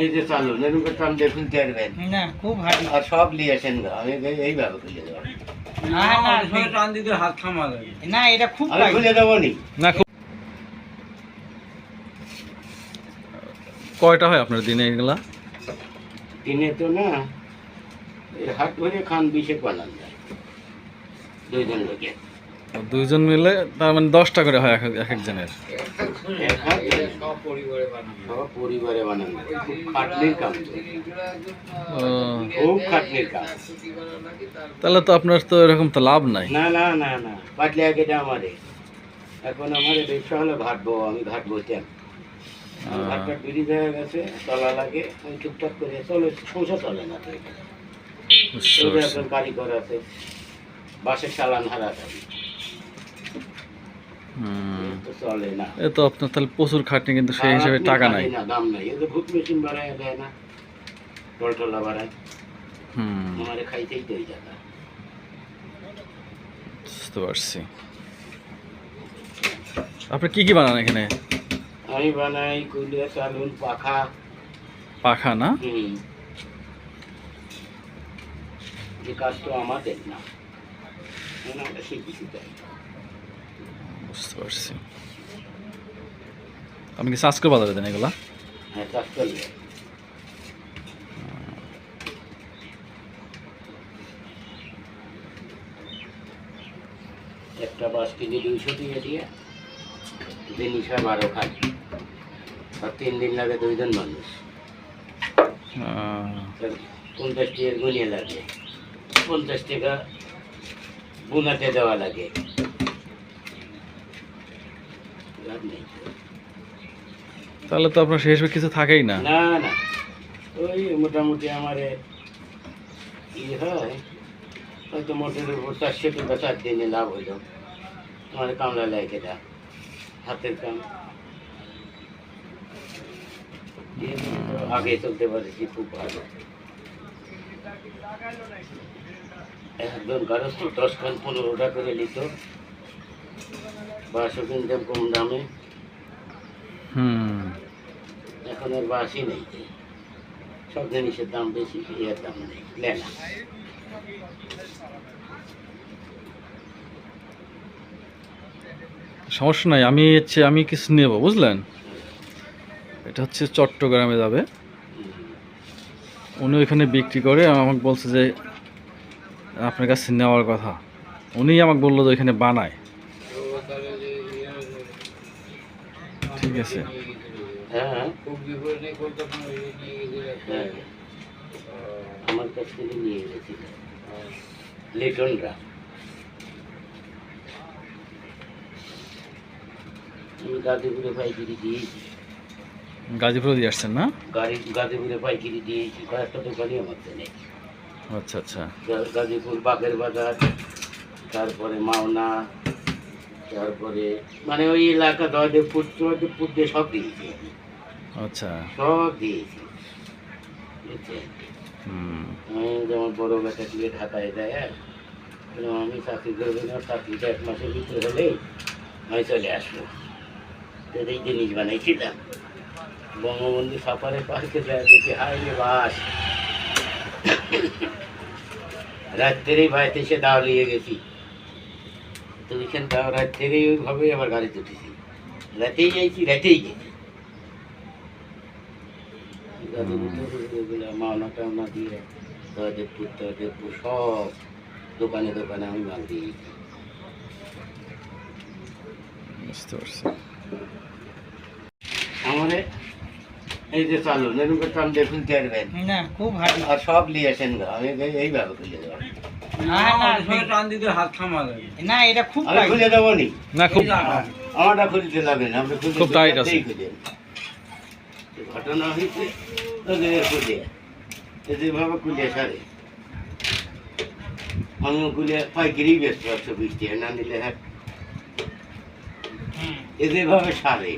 এই যে চালু এরকম করে টান দিয়ে খুলতে পারবেন। না খুব ভারী আর সব আমি এইভাবে খুলে দেবো না না টান দিতে হাত থামা লাগে না এটা খুব আমি খুলে দেবো নি না কয়টা হয় আপনার দিনে এগুলা? দিনে তো না হাট ভরে খান বিশেক বানান যায় দুইজন লোকে। দুইজন মিলে তার মানে দশটা করে হয় এক এক একজনের। এক পরিবারে বানানো। তাহলে তো আপনার তো এরকম তো লাভ নাই। না না না না। পাটলে আমারে। এখন আমার ব্যবসা হলো ঘাটবো আমি ঘাট বইতাম। আহ। ঘাটটা ব্রিজ হয়ে গেছে তলা লাগে ওই টুকটাক করে চলে সংসার চলে না তো এখানে। কারিগর আছে। বাসের চালান হারা থাকে চলে এ তো আপনার তাহলে প্রচুর খাটনি কিন্তু সেই হিসেবে আপনি টাকা নাই। না দাম নাই। ভূত মেশিন বাড়ায় দেয় না টলটলা বাড়ায়। হুম। আমারে খাইতেই বুঝতে পারছি। আপনি কি কি বানান এখানে? আমি বানাই কুলিয়া চালুন পাখা। পাখা না? যে কাজ তো আমাদের না আমরা শিখেছি তাই বুঝতে পারছি। আপনি কি সাজ করে বাজারে দেন এগুলা? হ্যাঁ চাষ করলে একটা বাস কেজি দুইশো দিয়ে দিয়ে জিনিস হয় বারো খান আর তিন দিন লাগে দুইজন মানুষ। পঞ্চাশ টাকা গুনিয়ে লাগে। পঞ্চাশ টাকা বুনাতে দেওয়া লাগে। তাহলে তো আপনার হিসেবে কিছু থাকেই না। না না। ওই মোটামুটি আমার হয়। চার লাভ হইল। হাতের আগে চলতে খুব ভালো। দশ খান পনেরোটা করে নিত। বাসও কিনতাম কম দামে। হুম। এখন আর বাসই নেই। সব জিনিসের দাম বেশি এর দাম নেই সমস্যা নাই আমি হচ্ছে আমি কিছু নেব বুঝলেন? এটা হচ্ছে চট্টগ্রামে যাবে। উনি ওইখানে বিক্রি করে আমাকে বলছে যে আপনার কাছে নেওয়ার কথা। উনি আমাকে বলল যে ওইখানে বানায়। ঠিক আছে। হ্যাঁ খুব বিপরীত কলকাতা নিয়ে গেলে হ্যাঁ। আমার কাছ থেকে নিয়ে গেছিল লিটনরা। আমি গাজীপুরে পাইকারি দিয়েছি। গাজীপুরে দিয়ে আসছেন না? গাড়ি গাজীপুরে পাইকারি দিয়েছি। কয়েকটা দোকানই আমার নেই আচ্ছা আচ্ছা। গাজীপুর বাগের বাজার তারপরে মাওনা তারপরে মানে ওই এলাকা জয়দেবপুর জয়দেবপুর দিয়ে সব দিয়েছি আচ্ছা। সব দিয়েছি। যেমন বড় বেটা দিয়ে ঢাকায় যায় হ্যাঁ? আমি চাকরি করব না চাকরিটা এক মাসের ভিতরে হলেই আমি চলে আসব। এই জিনিস বানাইছিলাম। বঙ্গবন্ধু সাফারে পার্কে যায় দেখি হাই রে বাস। রাত্রেই বাড়িতে এসে দাও নিয়ে গেছি। তো ওইখান দাও রাত্রেই ওইভাবেই আবার গাড়িতে উঠেছি রাতেই যাইছি রাতেই গেছি। মাওনা টাওনা দিয়ে জয়দেবপুর সব দোকানে দোকানে আমি মাল আমারে এই যে চালু এরকম না খুব ভারী আর সব নিয়েছেন গা আমি এইভাবে খুলে দেবো। না না সঙ্গে টান দিতে হাত থামা না এটা খুব আমি খুলে দেবো নি? না খুব আমারটা খুলতে লাগবে না আপনি খুব দেন, আছে। এই খুলেন। এই ঘটনা হয়েছে ওদের খুলে যেভাবে খুলে সারে। আমি খুলে পাইকারি ব্যস্ত একশো বিশ টাকা না নিলে হ্যাঁ। হুম, সারে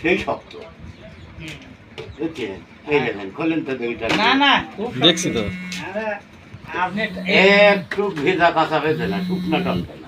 সেই শক্ত। বুঝছেন? এই দেখেন খোলেন তো দুইটা। না না দেখছি তো। একটু ভেজা কাঁচা ভেজে না শুকনা টনটা